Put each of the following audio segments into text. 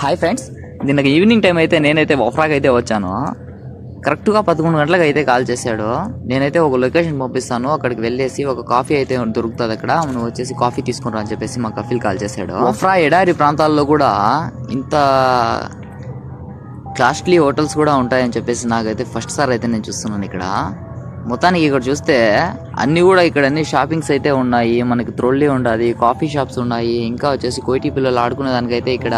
Hi friends నిన్న evening time అయితే నేనైతే వఫ్రాకి అయితే వచ్చాను. కరెక్ట్గా పదకొండు గంటలకు అయితే కాల్ చేశాడు. నేనైతే ఒక లొకేషన్ పంపిస్తాను. అక్కడికి వెళ్ళేసి ఒక కాఫీ అయితే దొరుకుతుంది అక్కడ. నువ్వు వచ్చేసి కాఫీ తీసుకుని అని చెప్పేసి మా కఫీల్ కాల్ చేశాడు. ఒఫ్రా ఎడారి ప్రాంతాల్లో కూడా ఇంత కాస్ట్లీ హోటల్స్ కూడా ఉంటాయని చెప్పేసి నాకైతే ఫస్ట్ సార్ అయితే నేను చూస్తున్నాను ఇక్కడ. మొత్తానికి ఇక్కడ చూస్తే అన్ని కూడా ఇక్కడ అన్ని షాపింగ్స్ అయితే ఉన్నాయి. మనకి త్రొల్లి ఉండాలి కాఫీ షాప్స్ ఉన్నాయి. ఇంకా వచ్చేసి కోటి పిల్లలు ఆడుకునే దానికైతే ఇక్కడ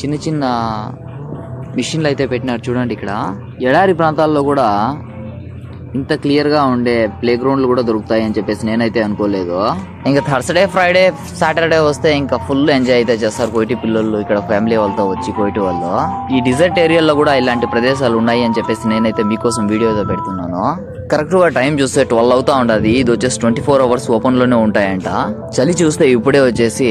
చిన్న చిన్న మిషన్లు అయితే పెట్టినారు చూడండి ఇక్కడ. ఎడారి ప్రాంతాల్లో కూడా ఇంత క్లియర్గా ఉండే ప్లే గ్రౌండ్లు కూడా దొరుకుతాయి అని చెప్పేసి నేనైతే అనుకోలేదు. ఇంకా థర్స్డే ఫ్రైడే సాటర్డే వస్తే ఇంకా ఫుల్ ఎంజాయ్ అయితే చేస్తారు కోయిటి పిల్లలు ఇక్కడ ఫ్యామిలీ వాళ్ళతో వచ్చి కోయిటి వాళ్ళు. ఈ డిజర్ట్ ఏరియాలో కూడా ఇలాంటి ప్రదేశాలు ఉన్నాయి అని చెప్పేసి నేనైతే మీకోసం వీడియో పెడుతున్నాను. కరెక్ట్గా టైం చూస్తే ట్వెల్వ్ అవుతా ఉండదు. ఇది వచ్చేసి ట్వంటీ ఫోర్ అవర్స్ ఓపెన్లోనే ఉంటాయంట. చలి చూస్తే ఇప్పుడే వచ్చేసి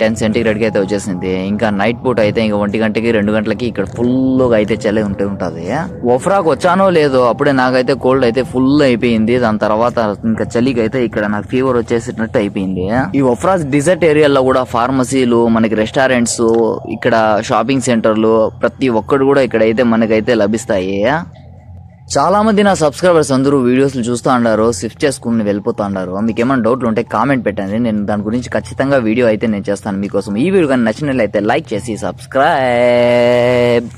టెన్ సెంటీగ్రేడ్కి అయితే వచ్చేసింది. ఇంకా నైట్ పూట అయితే ఇంకా ఒంటి గంటకి రెండు గంటలకి ఇక్కడ ఫుల్గా అయితే చలి ఉంటూ ఉంటుంది. ఒఫ్రాక్ వచ్చానో లేదో అప్పుడే నాకైతే కోల్డ్ అయితే ఫుల్ అయిపోయింది. దాని తర్వాత ఇంకా చలికి అయితే ఇక్కడ నాకు ఫీవర్ వచ్చేసినట్టు అయిపోయింది. ఈ ఒఫ్రాస్ డిజర్ట్ ఏరియాలో కూడా ఫార్మసీలు మనకి రెస్టారెంట్స్ ఇక్కడ షాపింగ్ సెంటర్లు ప్రతి ఒక్కటి కూడా ఇక్కడైతే మనకైతే లభిస్తాయి. చాలా మంది నా సబ్స్క్రైబర్స్ అందరూ వీడియోస్లు చూస్తూ ఉండారు స్విఫ్ట్ చేసుకుని వెళ్ళిపోతూ ఉండారు మీకు ఏమైనా డౌట్లు ఉంటే కామెంట్ పెట్టండి. నేను దాని గురించి ఖచ్చితంగా వీడియో అయితే నేను చేస్తాను. మీకోసం ఈ వీడియో కానీ నచ్చినట్లయితే లైక్ చేసి సబ్స్క్రైబ్